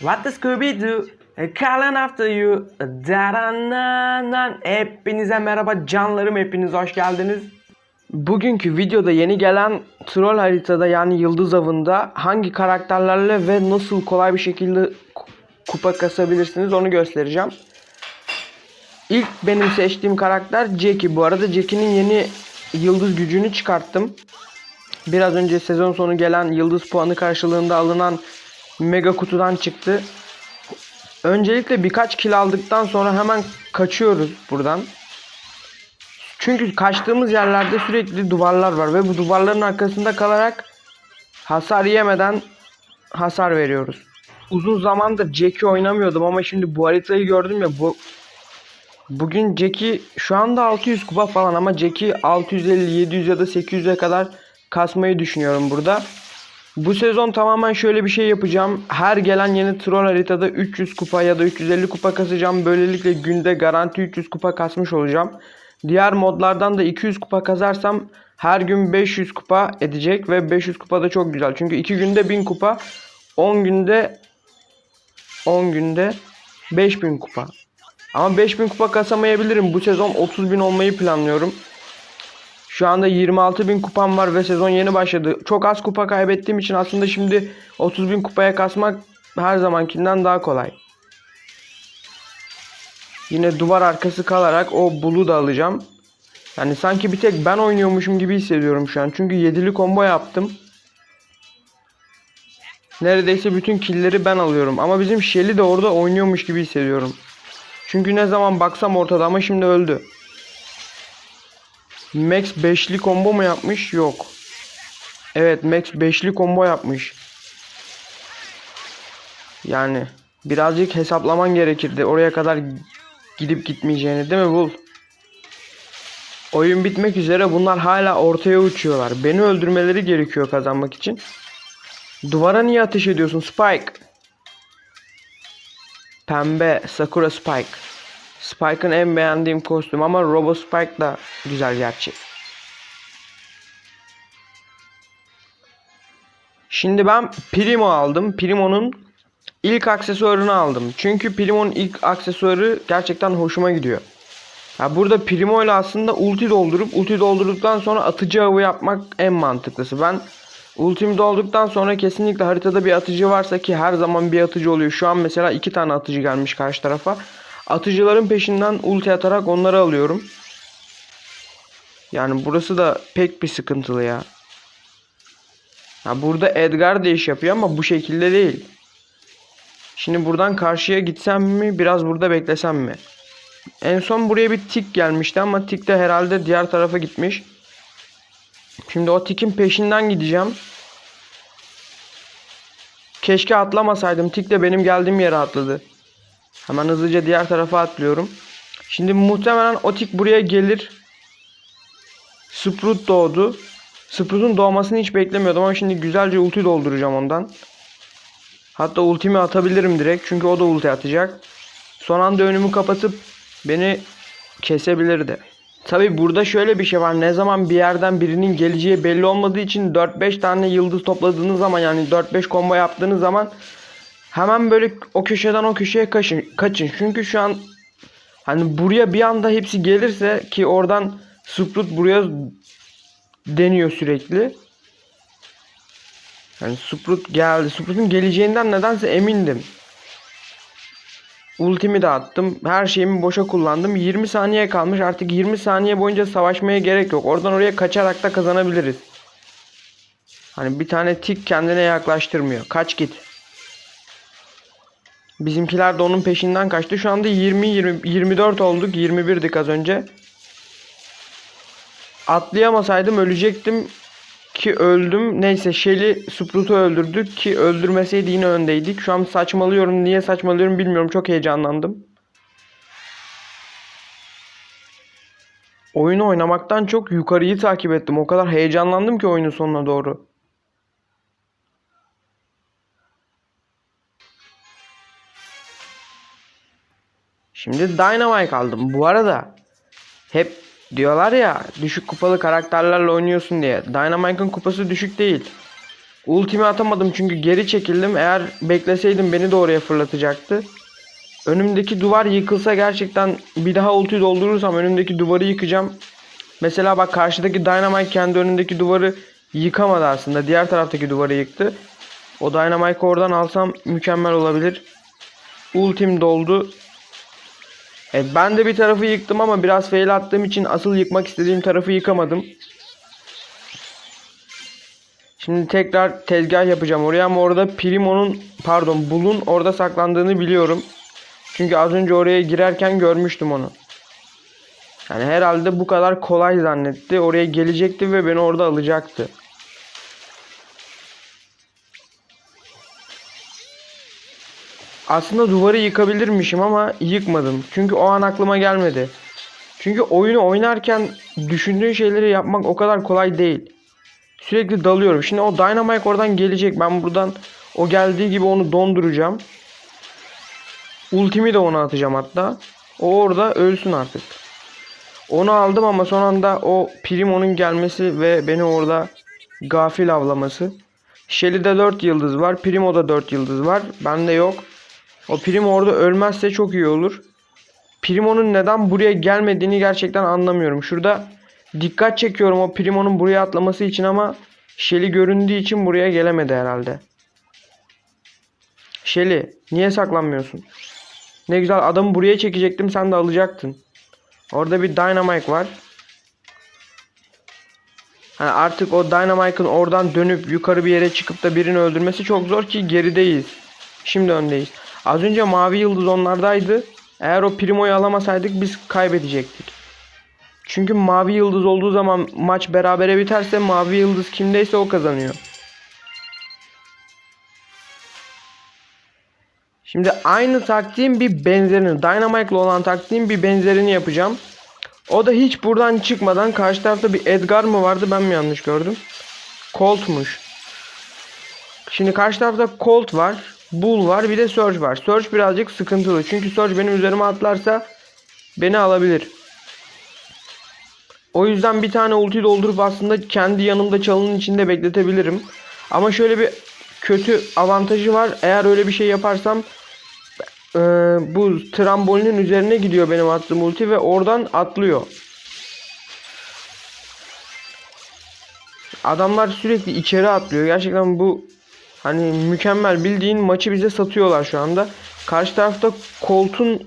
What the Scooby Doo? Calling after you. Darananan. Hepinize merhaba canlarım hepiniz hoş geldiniz. Bugünkü videoda yeni gelen troll haritada yani yıldız avında hangi karakterlerle ve nasıl kolay bir şekilde ku- kupa kasabilirsiniz onu göstereceğim. İlk benim seçtiğim karakter Jackie. Bu arada Jackie'nin yeni yıldız gücünü çıkarttım. Biraz önce sezon sonu gelen yıldız puanı karşılığında alınan mega kutudan çıktı. Öncelikle birkaç kill aldıktan sonra hemen kaçıyoruz buradan. Çünkü kaçtığımız yerlerde sürekli duvarlar var ve bu duvarların arkasında kalarak hasar yemeden hasar veriyoruz. Uzun zamandır Jackie oynamıyordum ama şimdi bu haritayı gördüm ya bu Bugün Jackie şu anda 600 kupa falan ama Jackie 650, 700 ya da 800'e kadar kasmayı düşünüyorum burada. Bu sezon tamamen şöyle bir şey yapacağım. Her gelen yeni troll haritada 300 kupa ya da 350 kupa kasacağım. Böylelikle günde garanti 300 kupa kasmış olacağım. Diğer modlardan da 200 kupa kazarsam her gün 500 kupa edecek ve 500 kupa da çok güzel. Çünkü 2 günde 1000 kupa, 10 günde 10 günde 5000 kupa. Ama 5000 kupa kasamayabilirim. Bu sezon 30.000 olmayı planlıyorum. Şu anda 26.000 kupam var ve sezon yeni başladı. Çok az kupa kaybettiğim için aslında şimdi 30.000 kupaya kasmak her zamankinden daha kolay. Yine duvar arkası kalarak o bulu da alacağım. Yani sanki bir tek ben oynuyormuşum gibi hissediyorum şu an. Çünkü 7'li combo yaptım. Neredeyse bütün killleri ben alıyorum. Ama bizim Shelly de orada oynuyormuş gibi hissediyorum. Çünkü ne zaman baksam ortada ama şimdi öldü. Max 5'li combo mu yapmış? Yok. Evet Max 5'li combo yapmış. Yani birazcık hesaplaman gerekirdi. Oraya kadar gidip gitmeyeceğini değil mi Bul? Oyun bitmek üzere bunlar hala ortaya uçuyorlar. Beni öldürmeleri gerekiyor kazanmak için. Duvara niye ateş ediyorsun Spike? Pembe Sakura Spike. Spike'ın en beğendiğim kostüm ama Robo Spike da güzel gerçi. Şimdi ben Primo aldım. Primo'nun ilk aksesuarını aldım. Çünkü Primo'nun ilk aksesuarı gerçekten hoşuma gidiyor. Ya burada Primo ile aslında ulti doldurup ulti doldurduktan sonra atıcı avı yapmak en mantıklısı. Ben ultimi doldurduktan sonra kesinlikle haritada bir atıcı varsa ki her zaman bir atıcı oluyor. Şu an mesela iki tane atıcı gelmiş karşı tarafa. Atıcıların peşinden ulti atarak onları alıyorum. Yani burası da pek bir sıkıntılı ya. Ya burada Edgar da iş yapıyor ama bu şekilde değil. Şimdi buradan karşıya gitsem mi biraz burada beklesem mi? En son buraya bir tik gelmişti ama tik de herhalde diğer tarafa gitmiş. Şimdi o tikin peşinden gideceğim. Keşke atlamasaydım. Tik de benim geldiğim yere atladı. Hemen hızlıca diğer tarafa atlıyorum. Şimdi muhtemelen o tik buraya gelir. Sprout doğdu. Sprout'un doğmasını hiç beklemiyordum ama şimdi güzelce ulti dolduracağım ondan. Hatta ultimi atabilirim direkt çünkü o da ulti atacak. Son anda önümü kapatıp beni kesebilirdi. Tabi burada şöyle bir şey var. Ne zaman bir yerden birinin geleceği belli olmadığı için 4-5 tane yıldız topladığınız zaman yani 4-5 combo yaptığınız zaman hemen böyle o köşeden o köşeye kaçın. kaçın. Çünkü şu an hani buraya bir anda hepsi gelirse ki oradan Sprout buraya deniyor sürekli. Yani Sprout geldi. Sprout'un geleceğinden nedense emindim. Ultimi de attım. Her şeyimi boşa kullandım. 20 saniye kalmış. Artık 20 saniye boyunca savaşmaya gerek yok. Oradan oraya kaçarak da kazanabiliriz. Hani bir tane tik kendine yaklaştırmıyor. Kaç git. Bizimkiler de onun peşinden kaçtı. Şu anda 20 20 24 olduk. 21'dik az önce. Atlayamasaydım ölecektim ki öldüm. Neyse Shelly Sprout'u öldürdük ki öldürmeseydi yine öndeydik. Şu an saçmalıyorum. Niye saçmalıyorum bilmiyorum. Çok heyecanlandım. Oyunu oynamaktan çok yukarıyı takip ettim. O kadar heyecanlandım ki oyunun sonuna doğru. Şimdi Dynamite aldım. Bu arada hep diyorlar ya düşük kupalı karakterlerle oynuyorsun diye. Dynamite'ın kupası düşük değil. Ultimi atamadım çünkü geri çekildim. Eğer bekleseydim beni de oraya fırlatacaktı. Önümdeki duvar yıkılsa gerçekten bir daha ulti doldurursam önümdeki duvarı yıkacağım. Mesela bak karşıdaki Dynamite kendi önündeki duvarı yıkamadı aslında. Diğer taraftaki duvarı yıktı. O Dynamite'ı oradan alsam mükemmel olabilir. Ultim doldu. E, ben de bir tarafı yıktım ama biraz fail attığım için asıl yıkmak istediğim tarafı yıkamadım. Şimdi tekrar tezgah yapacağım oraya ama orada Primo'nun pardon Bull'un orada saklandığını biliyorum. Çünkü az önce oraya girerken görmüştüm onu. Yani herhalde bu kadar kolay zannetti. Oraya gelecekti ve beni orada alacaktı. Aslında duvarı yıkabilirmişim ama yıkmadım. Çünkü o an aklıma gelmedi. Çünkü oyunu oynarken düşündüğün şeyleri yapmak o kadar kolay değil. Sürekli dalıyorum. Şimdi o Dynamite oradan gelecek. Ben buradan o geldiği gibi onu donduracağım. Ultimi de ona atacağım hatta. O orada ölsün artık. Onu aldım ama son anda o Primo'nun gelmesi ve beni orada gafil avlaması. Shelly'de 4 yıldız var. Primo'da 4 yıldız var. Bende yok. O Primo orada ölmezse çok iyi olur. Primo'nun neden buraya gelmediğini gerçekten anlamıyorum. Şurada dikkat çekiyorum o Primo'nun buraya atlaması için ama Shelly göründüğü için buraya gelemedi herhalde. Shelly niye saklanmıyorsun? Ne güzel adamı buraya çekecektim sen de alacaktın. Orada bir Dynamite var. Hani artık o Dynamite'ın oradan dönüp yukarı bir yere çıkıp da birini öldürmesi çok zor ki gerideyiz. Şimdi öndeyiz. Az önce mavi yıldız onlardaydı. Eğer o Primo'yu alamasaydık biz kaybedecektik. Çünkü mavi yıldız olduğu zaman maç berabere biterse mavi yıldız kimdeyse o kazanıyor. Şimdi aynı taktiğin bir benzerini, Dynamite'la olan taktiğin bir benzerini yapacağım. O da hiç buradan çıkmadan karşı tarafta bir Edgar mı vardı ben mi yanlış gördüm? Colt'muş. Şimdi karşı tarafta Colt var. Bull var bir de Surge var. Surge birazcık sıkıntılı. Çünkü Surge benim üzerime atlarsa beni alabilir. O yüzden bir tane ulti doldurup aslında kendi yanımda çalının içinde bekletebilirim. Ama şöyle bir kötü avantajı var. Eğer öyle bir şey yaparsam e, bu trambolinin üzerine gidiyor benim attığım ulti ve oradan atlıyor. Adamlar sürekli içeri atlıyor. Gerçekten bu hani mükemmel bildiğin maçı bize satıyorlar şu anda. Karşı tarafta Colt'un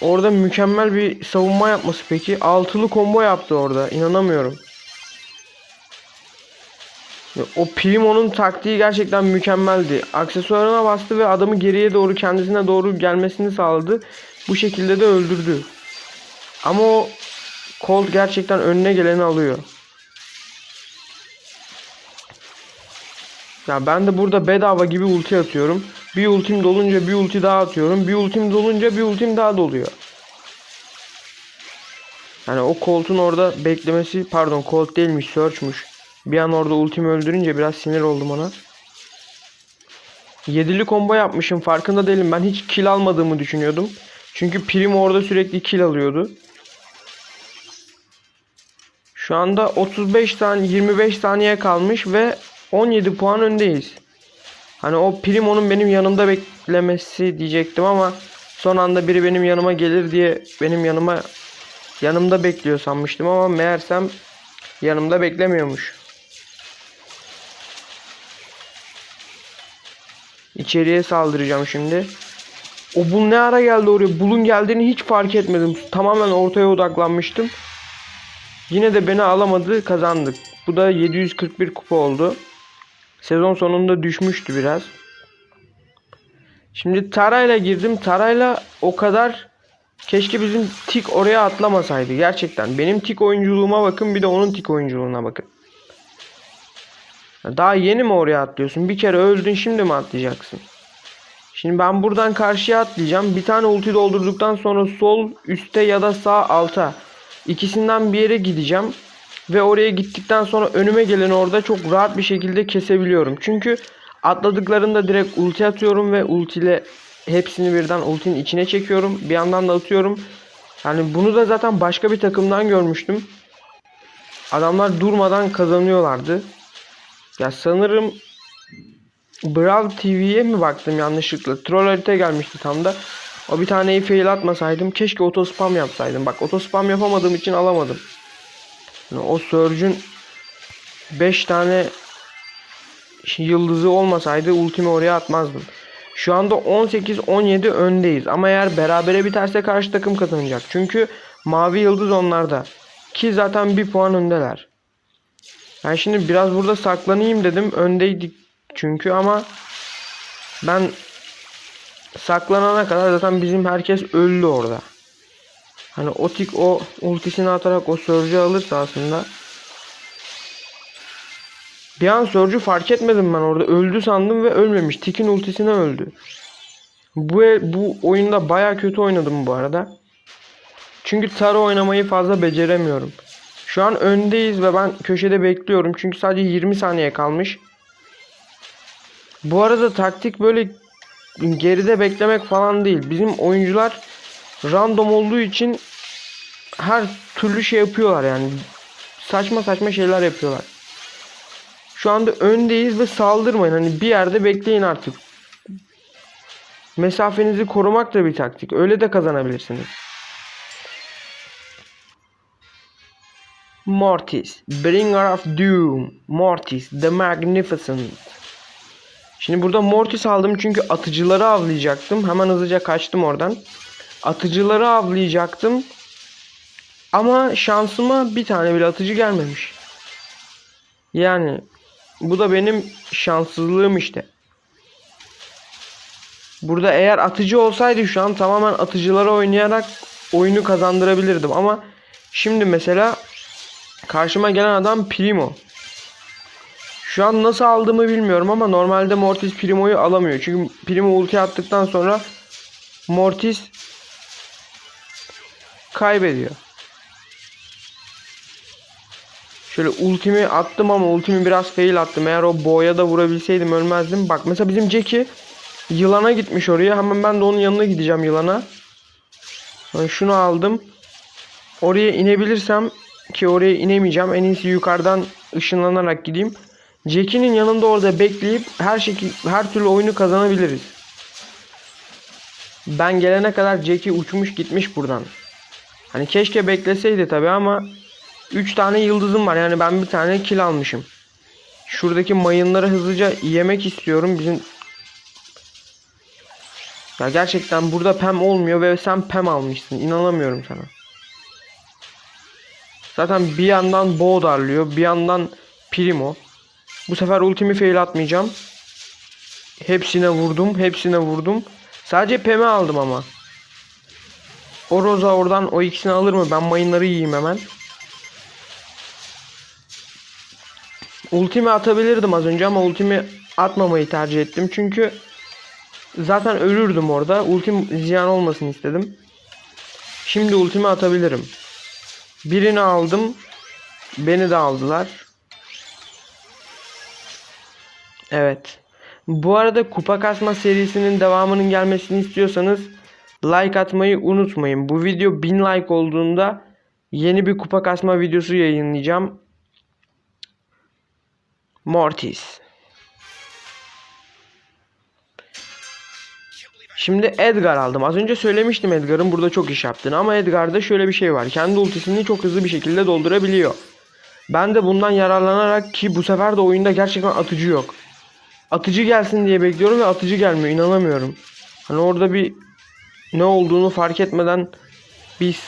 orada mükemmel bir savunma yapması peki. Altılı combo yaptı orada. İnanamıyorum. O Primo'nun taktiği gerçekten mükemmeldi. Aksesuarına bastı ve adamı geriye doğru kendisine doğru gelmesini sağladı. Bu şekilde de öldürdü. Ama o Colt gerçekten önüne geleni alıyor. Ya ben de burada bedava gibi ulti atıyorum. Bir ultim dolunca bir ulti daha atıyorum. Bir ultim dolunca bir ultim daha doluyor. Yani o Colt'un orada beklemesi pardon Colt değilmiş Search'muş. Bir an orada ultimi öldürünce biraz sinir oldum ona. Yedili combo yapmışım farkında değilim. Ben hiç kill almadığımı düşünüyordum. Çünkü Primo orada sürekli kill alıyordu. Şu anda 35 saniye 25 saniye kalmış ve 17 puan öndeyiz. Hani o Primo'nun benim yanımda beklemesi diyecektim ama son anda biri benim yanıma gelir diye benim yanıma yanımda bekliyor sanmıştım ama meğersem yanımda beklemiyormuş. İçeriye saldıracağım şimdi. O bul ne ara geldi oraya? Bulun geldiğini hiç fark etmedim. Tamamen ortaya odaklanmıştım. Yine de beni alamadı kazandık. Bu da 741 kupa oldu. Sezon sonunda düşmüştü biraz. Şimdi Tara'yla girdim. Tara'yla o kadar keşke bizim tik oraya atlamasaydı. Gerçekten. Benim tik oyunculuğuma bakın bir de onun tik oyunculuğuna bakın. Daha yeni mi oraya atlıyorsun? Bir kere öldün şimdi mi atlayacaksın? Şimdi ben buradan karşıya atlayacağım. Bir tane ulti doldurduktan sonra sol üste ya da sağ alta ikisinden bir yere gideceğim. Ve oraya gittikten sonra önüme gelen orada çok rahat bir şekilde kesebiliyorum. Çünkü atladıklarında direkt ulti atıyorum ve ultiyle hepsini birden ultinin içine çekiyorum. Bir yandan da atıyorum. Yani bunu da zaten başka bir takımdan görmüştüm. Adamlar durmadan kazanıyorlardı. Ya sanırım Brawl TV'ye mi baktım yanlışlıkla? Troll harita gelmişti tam da. O bir taneyi fail atmasaydım. Keşke otospam yapsaydım. Bak otospam yapamadığım için alamadım. Yani o Surge'ün 5 tane yıldızı olmasaydı ultimi oraya atmazdım. Şu anda 18-17 öndeyiz. Ama eğer berabere biterse karşı takım kazanacak. Çünkü mavi yıldız onlarda. Ki zaten bir puan öndeler. Ben şimdi biraz burada saklanayım dedim. Öndeydik çünkü ama ben saklanana kadar zaten bizim herkes öldü orada. Hani Otik o ultisini atarak o Surge'ü alırsa aslında bir an Surge'ü fark etmedim ben orada. Öldü sandım ve ölmemiş. Tik'in ultisine öldü. Bu, bu oyunda baya kötü oynadım bu arada. Çünkü Tara oynamayı fazla beceremiyorum. Şu an öndeyiz ve ben köşede bekliyorum. Çünkü sadece 20 saniye kalmış. Bu arada taktik böyle geride beklemek falan değil. Bizim oyuncular random olduğu için her türlü şey yapıyorlar yani. Saçma saçma şeyler yapıyorlar. Şu anda öndeyiz ve saldırmayın. Hani bir yerde bekleyin artık. Mesafenizi korumak da bir taktik. Öyle de kazanabilirsiniz. Mortis, Bringer of Doom. Mortis, the Magnificent. Şimdi burada Mortis aldım çünkü atıcıları avlayacaktım. Hemen hızlıca kaçtım oradan. Atıcıları avlayacaktım. Ama şansıma bir tane bile atıcı gelmemiş. Yani bu da benim şanssızlığım işte. Burada eğer atıcı olsaydı şu an tamamen atıcılara oynayarak oyunu kazandırabilirdim ama şimdi mesela karşıma gelen adam Primo. Şu an nasıl aldığımı bilmiyorum ama normalde Mortis Primo'yu alamıyor. Çünkü Primo ulti attıktan sonra Mortis kaybediyor. Şöyle ultimi attım ama ultimi biraz fail attım. Eğer o boğaya da vurabilseydim ölmezdim. Bak mesela bizim Jackie yılana gitmiş oraya. Hemen ben de onun yanına gideceğim yılana. Yani şunu aldım. Oraya inebilirsem ki oraya inemeyeceğim. En iyisi yukarıdan ışınlanarak gideyim. Jackie'nin yanında orada bekleyip her şekil her türlü oyunu kazanabiliriz. Ben gelene kadar Jackie uçmuş gitmiş buradan. Hani keşke bekleseydi tabi ama 3 tane yıldızım var. Yani ben bir tane kill almışım. Şuradaki mayınları hızlıca yemek istiyorum. Bizim ya gerçekten burada pem olmuyor ve sen pem almışsın. İnanamıyorum sana. Zaten bir yandan Bo darlıyor. Bir yandan Primo. Bu sefer ultimi fail atmayacağım. Hepsine vurdum. Hepsine vurdum. Sadece pem'i aldım ama. O Rosa oradan o ikisini alır mı? Ben mayınları yiyeyim hemen. Ultimi atabilirdim az önce ama ultimi atmamayı tercih ettim. Çünkü zaten ölürdüm orada. Ultim ziyan olmasın istedim. Şimdi ultimi atabilirim. Birini aldım. Beni de aldılar. Evet. Bu arada kupa kasma serisinin devamının gelmesini istiyorsanız like atmayı unutmayın. Bu video 1000 like olduğunda yeni bir kupa kasma videosu yayınlayacağım. Mortis. Şimdi Edgar aldım. Az önce söylemiştim Edgar'ın burada çok iş yaptığını ama Edgar'da şöyle bir şey var. Kendi ultisini çok hızlı bir şekilde doldurabiliyor. Ben de bundan yararlanarak ki bu sefer de oyunda gerçekten atıcı yok. Atıcı gelsin diye bekliyorum ve atıcı gelmiyor. İnanamıyorum. Hani orada bir ne olduğunu fark etmeden bir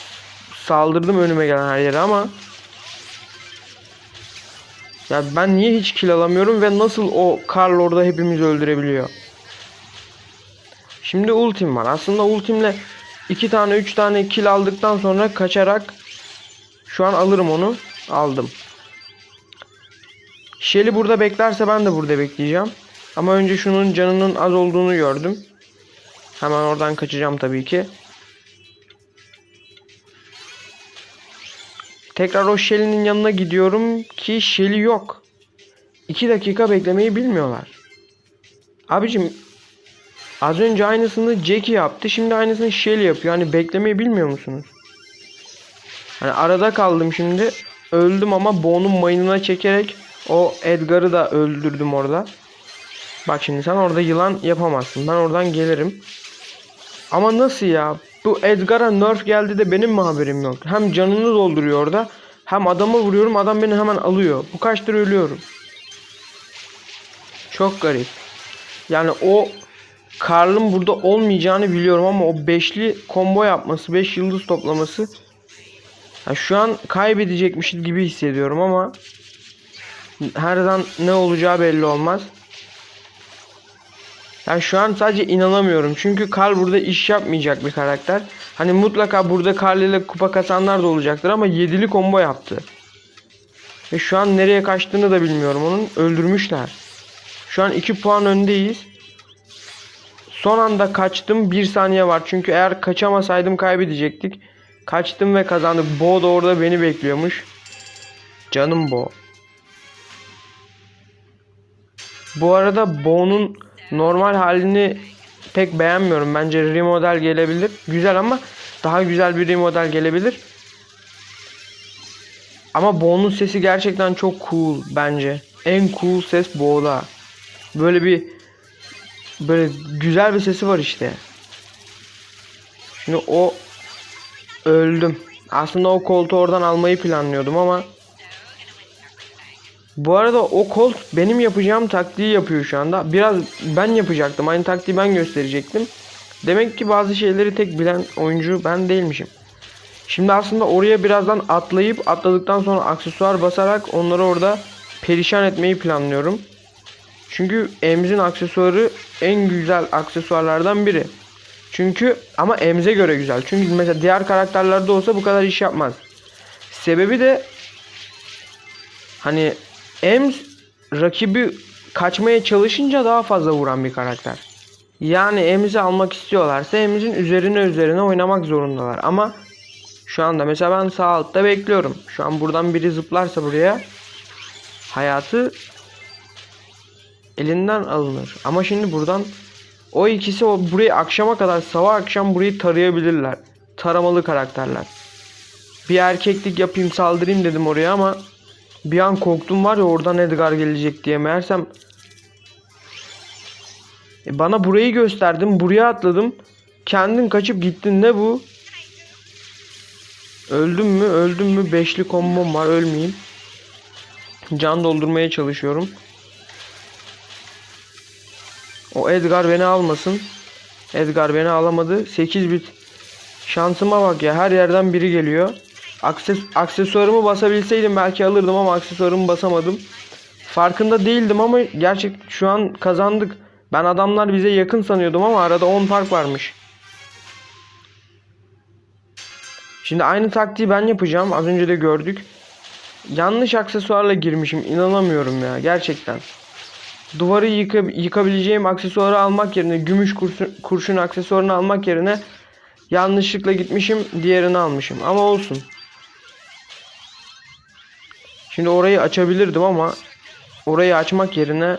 saldırdım önüme gelen her yere ama ya ben niye hiç kill alamıyorum ve nasıl o Karl orada hepimizi öldürebiliyor? Şimdi ultim var. Aslında ultimle iki tane üç tane kill aldıktan sonra kaçarak şu an alırım onu. Aldım. Shelly burada beklerse ben de burada bekleyeceğim. Ama önce şunun canının az olduğunu gördüm. Hemen oradan kaçacağım tabii ki. Tekrar o Shelly'nin yanına gidiyorum ki Shelly yok. 2 dakika beklemeyi bilmiyorlar. Abicim az önce aynısını Jackie yaptı. Şimdi aynısını Shelly yapıyor. Hani beklemeyi bilmiyor musunuz? Hani arada kaldım şimdi. Öldüm ama Bo'nun mayınına çekerek O Edgar'ı da öldürdüm orada. Bak şimdi sen orada yılan yapamazsın. Ben oradan gelirim. Ama nasıl ya? Bu Edgar'a nerf geldi de benim mi haberim yok? Hem canını dolduruyor orada. Hem adama vuruyorum adam beni hemen alıyor. Bu kaçtır ölüyorum. Çok garip. Yani o Karl'ın burada olmayacağını biliyorum ama o beşli combo yapması, 5 yıldız toplaması ya şu an kaybedecekmişiz gibi hissediyorum ama her zaman ne olacağı belli olmaz. Yani şu an sadece inanamıyorum. Çünkü Karl burada iş yapmayacak bir karakter. Hani mutlaka burada Karl ile kupa kasanlar da olacaktır ama 7'li combo yaptı. Ve şu an nereye kaçtığını da bilmiyorum onun. Öldürmüşler. Şu an 2 puan öndeyiz. Son anda kaçtım. 1 saniye var. Çünkü eğer kaçamasaydım kaybedecektik. Kaçtım ve kazandık. Bo da orada beni bekliyormuş. Canım Bo. Bu arada Bo'nun normal halini pek beğenmiyorum. Bence remodel gelebilir. Güzel ama daha güzel bir remodel gelebilir. Ama Bo'nun sesi gerçekten çok cool bence. En cool ses Bo'da. Böyle bir böyle güzel bir sesi var işte. Şimdi o öldüm. Aslında o koltuğu oradan almayı planlıyordum ama bu arada o kolt benim yapacağım taktiği yapıyor şu anda. Biraz ben yapacaktım. Aynı taktiği ben gösterecektim. Demek ki bazı şeyleri tek bilen oyuncu ben değilmişim. Şimdi aslında oraya birazdan atlayıp atladıktan sonra aksesuar basarak onları orada perişan etmeyi planlıyorum. Çünkü Emz'in aksesuarı en güzel aksesuarlardan biri. Çünkü ama Emz'e göre güzel. Çünkü mesela diğer karakterlerde olsa bu kadar iş yapmaz. Sebebi de hani Ems rakibi kaçmaya çalışınca daha fazla vuran bir karakter. Yani Ems'i almak istiyorlarsa Ems'in üzerine üzerine oynamak zorundalar. Ama şu anda mesela ben sağ altta bekliyorum. Şu an buradan biri zıplarsa buraya hayatı elinden alınır. Ama şimdi buradan o ikisi o burayı akşama kadar sabah akşam burayı tarayabilirler. Taramalı karakterler. Bir erkeklik yapayım saldırayım dedim oraya ama bir an korktum var ya oradan Edgar gelecek diye. Meğersem E bana burayı gösterdim. Buraya atladım. Kendin kaçıp gittin. Ne bu? Öldüm mü? Öldüm mü? Beşli kombom var. Ölmeyeyim. Can doldurmaya çalışıyorum. O Edgar beni almasın. Edgar beni alamadı. 8 bit. Şansıma bak ya. Her yerden biri geliyor. Akses aksesuarımı basabilseydim belki alırdım ama aksesuarımı basamadım. Farkında değildim ama gerçek şu an kazandık. Ben adamlar bize yakın sanıyordum ama arada 10 fark varmış. Şimdi aynı taktiği ben yapacağım. Az önce de gördük. Yanlış aksesuarla girmişim. İnanamıyorum ya gerçekten. Duvarı yıka yıkabileceğim aksesuarı almak yerine gümüş kurşun, kurşun aksesuarını almak yerine yanlışlıkla gitmişim diğerini almışım. Ama olsun. Şimdi orayı açabilirdim ama orayı açmak yerine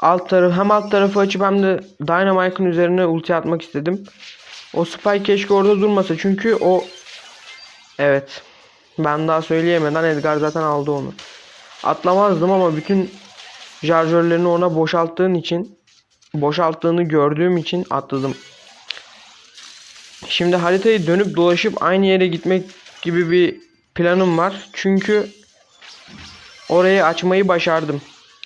alt tarafı hem alt tarafı açıp hem de Dynamite'ın üzerine ulti atmak istedim. O Spike keşke orada durmasa çünkü o evet ben daha söyleyemeden Edgar zaten aldı onu. Atlamazdım ama bütün şarjörlerini ona boşalttığın için boşalttığını gördüğüm için atladım. Şimdi haritayı dönüp dolaşıp aynı yere gitmek gibi bir planım var. Çünkü orayı açmayı başardım.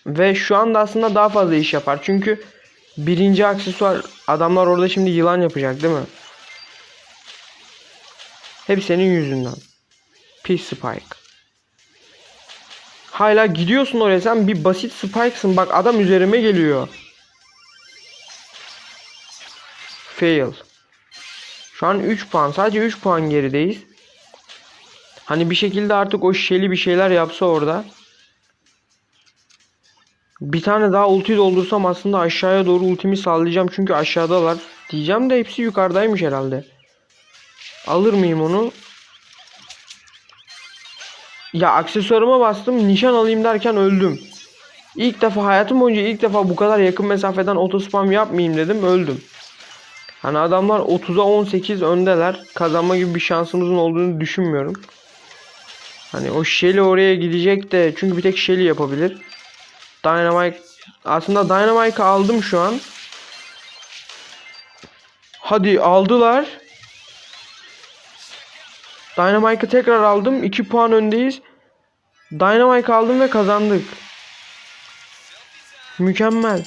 Ve şu anda aslında daha fazla iş yapar. Çünkü birinci aksesuar adamlar orada şimdi yılan yapacak değil mi? Hep senin yüzünden. Pis Spike. Hala gidiyorsun oraya sen bir basit Spike'sın. Bak adam üzerime geliyor. Fail. Şu an 3 puan. Sadece 3 puan gerideyiz. Hani bir şekilde artık o şeli bir şeyler yapsa orada. Bir tane daha ulti doldursam aslında aşağıya doğru ultimi sallayacağım. Çünkü aşağıdalar. Diyeceğim de hepsi yukarıdaymış herhalde. Alır mıyım onu? Ya aksesuarıma bastım. Nişan alayım derken öldüm. İlk defa hayatım boyunca ilk defa bu kadar yakın mesafeden otospam yapmayayım dedim. Öldüm. Hani adamlar 30'a 18 öndeler. Kazanma gibi bir şansımızın olduğunu düşünmüyorum. Hani o Shelly oraya gidecek de çünkü bir tek Shelly yapabilir. Dynamite aslında Dynamite'ı aldım şu an. Hadi aldılar. Dynamite'ı tekrar aldım. 2 puan öndeyiz. Dynamite aldım ve kazandık. Mükemmel.